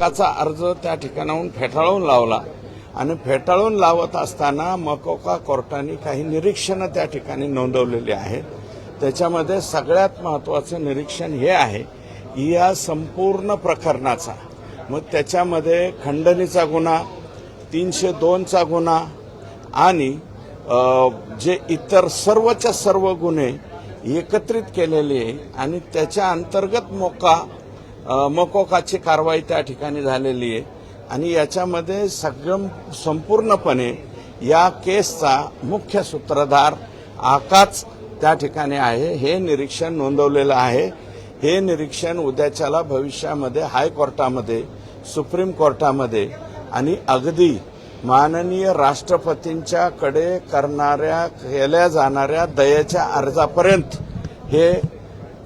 हक्काचा अर्ज त्या ठिकाणाहून फेटाळून लावला. आणि फेटाळून लावत असताना मकोका कोर्टाने काही निरीक्षणं त्या ठिकाणी नोंदवलेली आहेत. त्याच्यामध्ये सगळ्यात महत्वाचं निरीक्षण हे आहे की या संपूर्ण प्रकरणाचा मग त्याच्यामध्ये खंडणीचा गुन्हा तीनशे दोनचा गुन्हा आणि जे इतर सर्वच्या सर्व गुन्हे एकत्रित केलेले आहे आणि त्याच्या अंतर्गत मोका मकोकाची कारवाई त्या ठिकाणी झालेली आहे. आणि याच्यामध्ये सगळं संपूर्णपणे या केसचा मुख्य सूत्रधार आकाच त्या ठिकाणी आहे. हे निरीक्षण नोंदवलेलं आहे. हे निरीक्षण उद्याच्याला भविष्यामध्ये हायकोर्टामध्ये सुप्रीम कोर्टामध्ये आणि अगदी माननीय राष्ट्रपतींच्याकडे करणाऱ्या केल्या जाणाऱ्या दयेच्या अर्जापर्यंत हे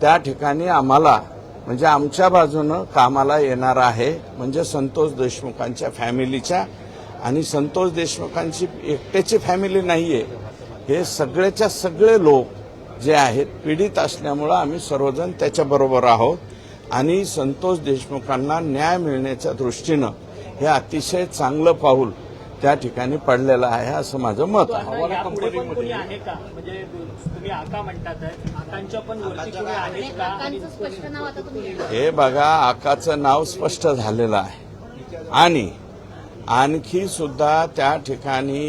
त्या ठिकाणी आम्हाला म्हणजे आमच्या बाजूनं कामाला येणार आहे. म्हणजे संतोष देशमुखांच्या फॅमिलीच्या आणि संतोष देशमुखांची एकट्याची फॅमिली नाहीये. हे सगळ्याच्या सगळे लोक जे आहेत पीडित असल्यामुळं आम्ही सर्वजण त्याच्याबरोबर आहोत. आणि संतोष देशमुखांना न्याय मिळण्याच्या दृष्टीनं हे अतिशय चांगलं पाऊल त्या ठिकाणी पडलेलं आहे असं माझं मत आहे. म्हणजे तुम्ही आका म्हणतात आहे. आकांच्या पण वरती कोणी आहेत का? आणि काकांचं स्पष्ट नाव आता तुम्ही हे बघा आकाचं नाव स्पष्ट झालेलं आहे. आणि आणखी सुद्धा त्या ठिकाणी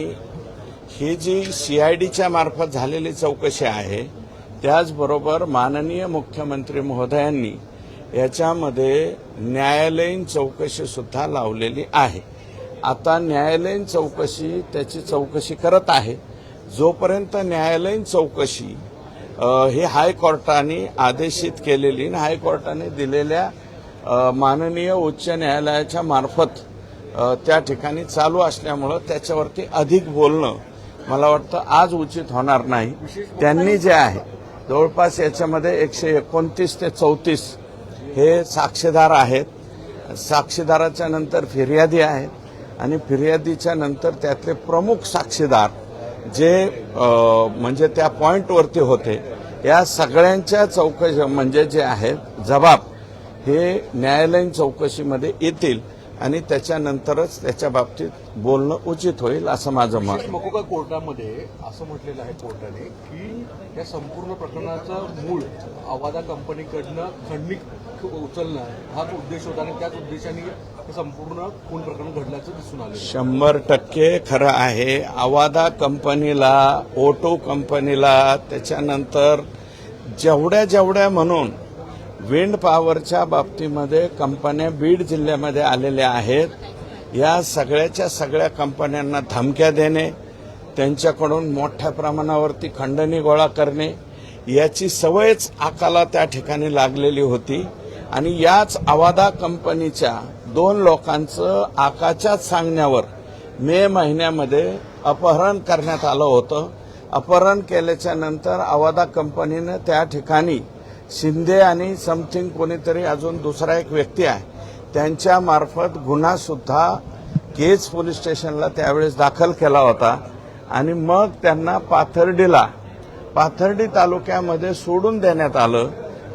ही जी सीआयडीच्या मार्फत झालेली चौकशी आहे त्याचबरोबर माननीय मुख्यमंत्री महोदयांनी याच्यामध्ये न्यायालयीन चौकशी सुद्धा लावलेली आहे. आता न्यायालयीन चौकशी त्याची चौकशी करत आहे. जोपर्यंत न्यायालयीन चौकशी हे हायकोर्टाने आदेशित केलेली आणि हायकोर्टाने दिलेल्या माननीय उच्च न्यायालयाच्या मार्फत त्या ठिकाणी चालू असल्यामुळं त्याच्यावरती अधिक बोलणं मला वाटतं आज उचित होणार नाही. त्यांनी जे आहे जवळपास याच्यामध्ये एकशे एकोणतीस ते चौतीस हे साक्षीदार आहेत. साक्षीदाराच्या नंतर फिर्यादी आहेत. आणि फिर्यादीच्या नंतर त्यातले प्रमुख साक्षीदार जे म्हणजे त्या पॉइंटवरती होते या सगळ्यांच्या चौकशी म्हणजे जे आहेत जबाब हे न्यायालयीन चौकशीमध्ये येतील आणि त्याच्यानंतरच त्याच्या बाबतीत बोलणं उचित होईल असं माझं मत आहे. मकोका कोर्टामध्ये असं म्हटलेलं आहे कोर्टाने की या संपूर्ण प्रकरणाचं मूळ आवादा कंपनीकडनं खंडणी उचलणं हाच उद्देश होता आणि त्याच उद्देशाने संपूर्ण खून प्रकरण घडल्याचं दिसून आलं शंभर टक्के खरं आहे. आवादा कंपनीला ओटो कंपनीला त्याच्यानंतर जेवढ्या जेवढ्या म्हणून विंड पॉवरच्या बाबतीमध्ये कंपन्या बीड जिल्ह्यामध्ये आलेल्या आहेत या सगळ्याच्या सगळ्या कंपन्यांना धमक्या देणे त्यांच्याकडून मोठ्या प्रमाणावरती खंडणी गोळा करणे याची सवयच आकाला त्या ठिकाणी लागलेली होती. आणि याच आवादा कंपनीच्या दोन लोकांचं आकाच्याच सांगण्यावर मे महिन्यामध्ये अपहरण करण्यात आलं होतं. अपहरण केल्याच्यानंतर आवादा कंपनीनं त्या ठिकाणी शिंदे आणि समथिंग कोणीतरी अजून दुसरा एक व्यक्ती आहे त्यांच्या मार्फत गुन्हा सुद्धा केज पोलीस स्टेशनला त्यावेळेस दाखल केला होता. आणि मग त्यांना पाथर्डीला पाथर्डी तालुक्यामध्ये सोडून देण्यात आलं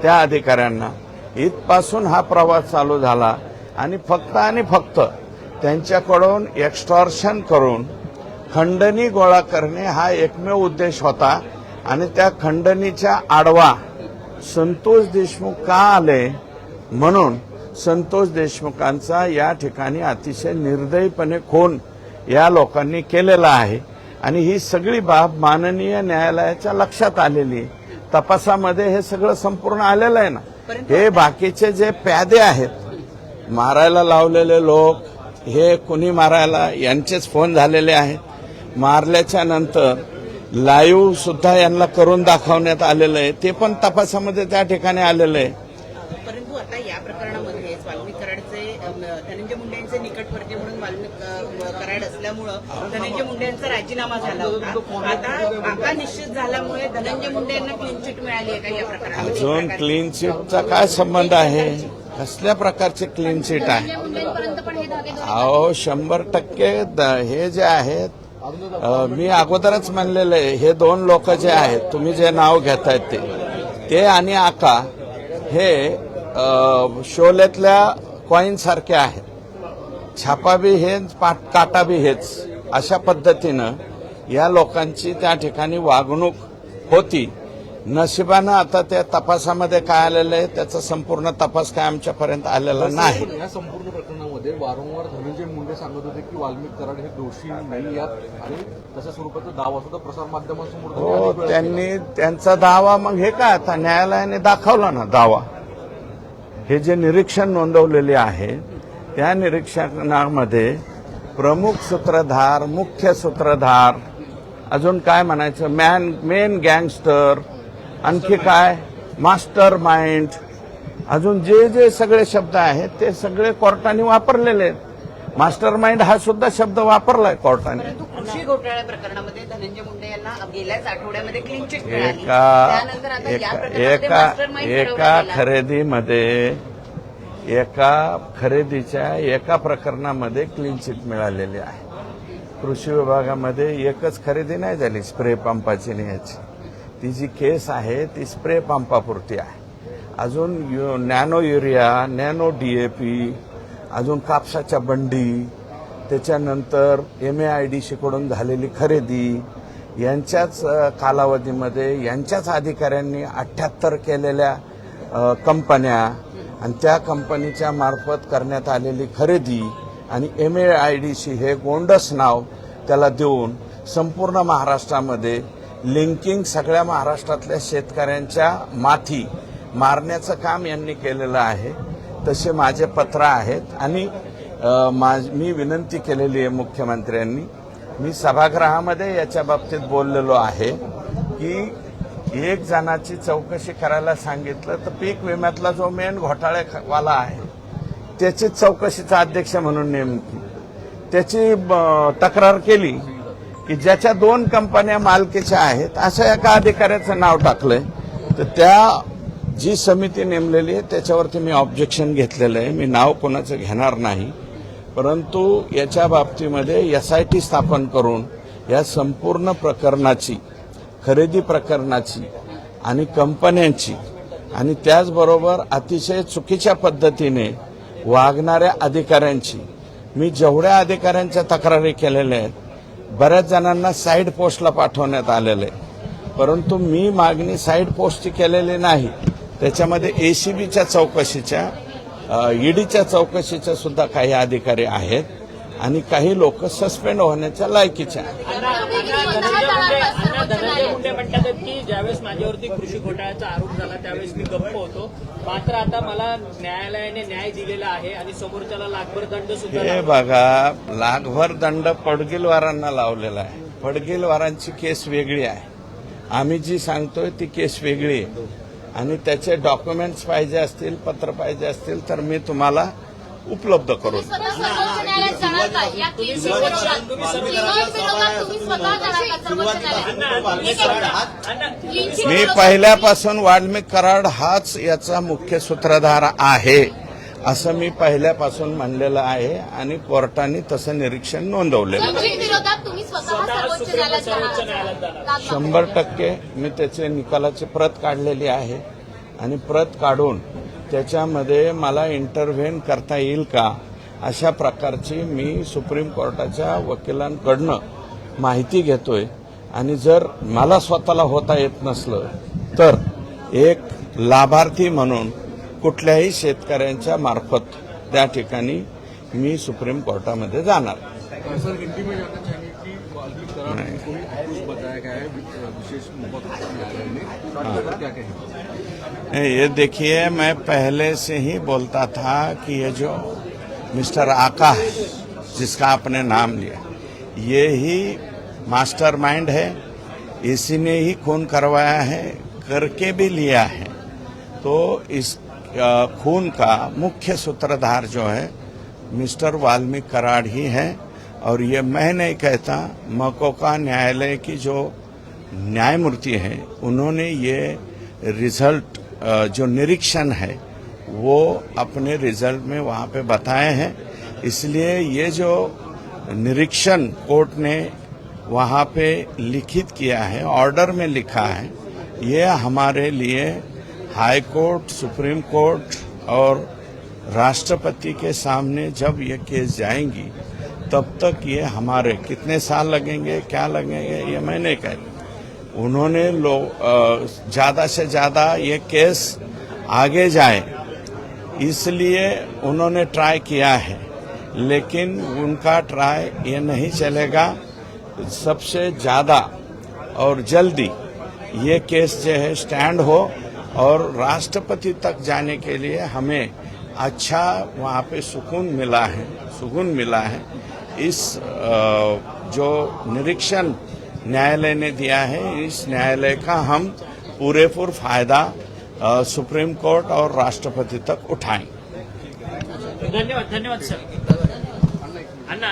त्या अधिकाऱ्यांना. इथपासून हा प्रवास चालू झाला आणि फक्त आणि फक्त त्यांच्याकडून एक्स्टॉर्शन करून खंडणी गोळा करणे हा एकमेव उद्देश होता आणि त्या खंडणीच्या आडवा संतोष देशमुख का आले म्हणून संतोष देशमुखांचा या ठिकाणी अतिशय निर्दयीपणे खून या लोकांनी केलेला आहे. आणि ही सगळी बाब माननीय न्यायालयाच्या लक्षात आलेली तपासामध्ये हे सगळं संपूर्ण आलेलं आहे ना? हे बाकीचे जे प्यादे आहेत मारायला लावलेले लोक हे कुणी मारायला यांचेच फोन झालेले आहेत. मारल्याच्या नंतर लाईव्ह सुद्धा यांना करून दाखवण्यात आलेलं आहे. ते पण तपासामध्ये त्या ठिकाणी आलेलं आहे. परंतु आता या प्रकरणामध्ये वाल्मिक कराडचे अम, धनंजय मुंडे यांचे निकटवर्ती म्हणून वाल्मिक अ, कराड असल्यामुळं धनंजय मुंडे यांचा राजीनामा झाला होता. आता आका निश्चित झाल्यामुळे धनंजय मुंडे यांना क्लीन चिट मिळाली आहे का या प्रकरणामध्ये? अजून क्लीन चिटचा काय संबंध आहे? कसल्या प्रकारचे क्लीन चिट आहे? धनंजय मुंडेंपर्यंत पण हे धागे दोरे अहो शंभर टक्के द- हे जे आहेत अ, मी अगोदरच म्हणलेलं आहे हे दोन लोक जे आहेत तुम्ही जे नाव घेतायत ते ते आणि आका हे अ, शोलेतल्या कॉईन सारखे आहेत. छापा बी हेच पाट काटा बी हेच. अशा पद्धतीनं या लोकांची त्या ठिकाणी वागणूक होती. नशिबानं आता त्या तपासामध्ये काय आलेलं आहे त्याचा संपूर्ण तपास काय आमच्यापर्यंत आलेला नाही. या संपूर्ण प्रकरणामध्ये वारंवार धनंजय मुंडे सांगत होते की वाल्मिक कराड हे दोषी नाही यात आणि तशा स्वरूपाचा दावा सुद्धा प्रसार माध्यमांसमोर हो. त्यांनी त्यांचा दावा मग हे काय आता न्यायालयाने दाखवला ना दावा. हे जे निरीक्षण नोंदवलेले आहे त्या निरीक्षणामध्ये प्रमुख सूत्रधार मुख्य सूत्रधार. अजून काय म्हणायचं? मॅन मेन गँगस्टर आणखी काय? मास्टर माइंड अजून जे जे सगळे शब्द आहेत ते सगळे कोर्टाने वापरलेले आहेत. मास्टर माइंड हा सुद्धा शब्द वापरलाय कोर्टाने. कृषी घोटाळ्या प्रकरणामध्ये धनंजय मुंडे यांना गेल्याच आठवड्यामध्ये क्लीन चिट एका एका एका. खरेदीमध्ये एका खरेदीच्या एका प्रकरणामध्ये क्लीन चिट मिळालेली आहे. कृषी विभागामध्ये एकच खरेदी नाही झाली स्प्रे पंपाची आणि याची ती जी केस आहे ती स्प्रे पंपापुरती आहे. अजून U nano urea nano D A P अजून कापसाच्या बंडी त्याच्यानंतर एम ए आय डी शिकडून झालेली खरेदी यांच्याच कालावधीमध्ये यांच्याच अधिकाऱ्यांनी अठ्ठ्याहत्तर केलेल्या कंपन्या आणि त्या कंपनीच्या मार्फत करण्यात आलेली खरेदी आणि M A I D C हे गोंडस नाव त्याला देऊन संपूर्ण महाराष्ट्रामध्ये लिंकिंग सगळ्या महाराष्ट्रातल्या शेतकऱ्यांच्या माथी मारण्याचं काम यांनी केलेलं आहे. तसे माझे पत्र आहेत आणि माझ मी विनंती केलेली आहे मुख्यमंत्र्यांनी. मी सभागृहामध्ये याच्या बाबतीत बोललेलो आहे की एक जणाची चौकशी करायला सांगितलं तर पीक विम्यातला जो मेन घोटाळेवाला आहे त्याची चौकशीचा अध्यक्ष म्हणून नेमकी त्याची ब- तक्रार केली की ज्याच्या दोन कंपन्या मालकीच्या आहेत अशा एका अधिकाऱ्याचं नाव टाकलंय. तर त्या जी समिती नेमलेली आहे त्याच्यावरती मी ऑब्जेक्शन घेतलेलं आहे. मी नाव कोणाचं घेणार नाही. परंतु याच्या बाबतीमध्ये एस आय टी स्थापन करून या संपूर्ण प्रकरणाची खरेदी प्रकरणाची आणि कंपन्यांची आणि त्याचबरोबर अतिशय चुकीच्या पद्धतीने वागणाऱ्या अधिकाऱ्यांची. मी जेवढ्या अधिकाऱ्यांच्या तक्रारी केलेल्या आहेत बऱ्याच जणांना साईड पोस्टला पाठवण्यात आलेलं आहे परंतु मी मागणी साईड पोस्टची केलेली नाही. त्याच्यामध्ये एसीबीच्या चौकशीच्या ईडीच्या चौकशीच्या सुद्धा काही अधिकारी आहेत आणि काही लोक सस्पेंड होण्याच्या लायकीच्या आहेत. धनंजय मुंडे म्हणतात की ज्यावेळेस माझ्यावरती कृषी घोटाळ्याचा आरोप झाला त्यावेळेस मी गप्प होतो. मात्र आता मला न्यायालयाने न्याय दिलेला आहे आणि समोरच्याला लाखभर दंड सुद्धा हे. बघा लाखभर दंड पडगिलवारांना लावलेला आहे. पडगिलवारांची केस वेगळी आहे. आम्ही जी सांगतोय ती केस वेगळी आहे. आणि त्याचे डॉक्युमेंट्स पाहिजे असतील पत्र पाहिजे असतील तर मी तुम्हाला उपलब्ध करून. मी पहिल्यापासून वाल्मिक कराड हाच याचा मुख्य सूत्रधार आहे असं मी पहिल्यापासून म्हणलेलं आहे आणि कोर्टाने तसं निरीक्षण नोंदवलेलं. शंभर टक्के मी त्याचे निकालाची प्रत काढलेली आहे आणि प्रत काढून त्याच्यामध्ये मला इंटरव्हेन करता येईल का? अशा प्रकारची मी सुप्रीम कोर्टाच्या वकिलांकडनं माहिती घेतोय. आणि जर मला स्वतःला होता येत नसलं तर एक लाभार्थी म्हणून कुठल्याही शेतकऱ्यांच्या मार्फत त्या ठिकाणी मी सुप्रीम कोर्टामध्ये जाणार. ये देखिए, मैं पहले से ही बोलता था कि ये जो मिस्टर आका है, जिसका आपने नाम लिया, ये ही मास्टर माइंड है, इसी ने ही खून करवाया है, करके भी लिया है। तो इस खून का मुख्य सूत्रधार जो है, मिस्टर वाल्मीकि कराड़ ही है, और ये मैं नहीं कहता, मकोका न्यायालय की जो न्यायमूर्ति है, उन्होंने ये रिज़ल्ट जो निरीक्षण है, वो अपने रिज़ल्ट में वहाँ पे बताए हैं। इसलिए ये जो निरीक्षण कोर्ट ने वहाँ पे लिखित किया है ऑर्डर में लिखा है, ये हमारे लिए हाई कोर्ट सुप्रीम कोर्ट और राष्ट्रपति के सामने जब ये केस जाएँगी, तब तक ये हमारे कितने साल लगेंगे, क्या लगेंगे, ये मैं नहीं कह उन्होंने लोग ज़्यादा से ज़्यादा ये केस आगे जाए, इसलिए उन्होंने ट्राई किया है, लेकिन उनका ट्राई ये नहीं चलेगा। सबसे ज़्यादा और जल्दी ये केस जो है स्टैंड हो और राष्ट्रपति तक जाने के लिए हमें अच्छा वहाँ पे सुकून मिला है, सुकून मिला है। इस जो निरीक्षण न्यायालय ने दिया है। इस न्यायालय का हम पूरे पूर फायदा सुप्रीम कोर्ट और राष्ट्रपति तक उठाएंगे धन्यवाद धन्यवाद सर। अन्ना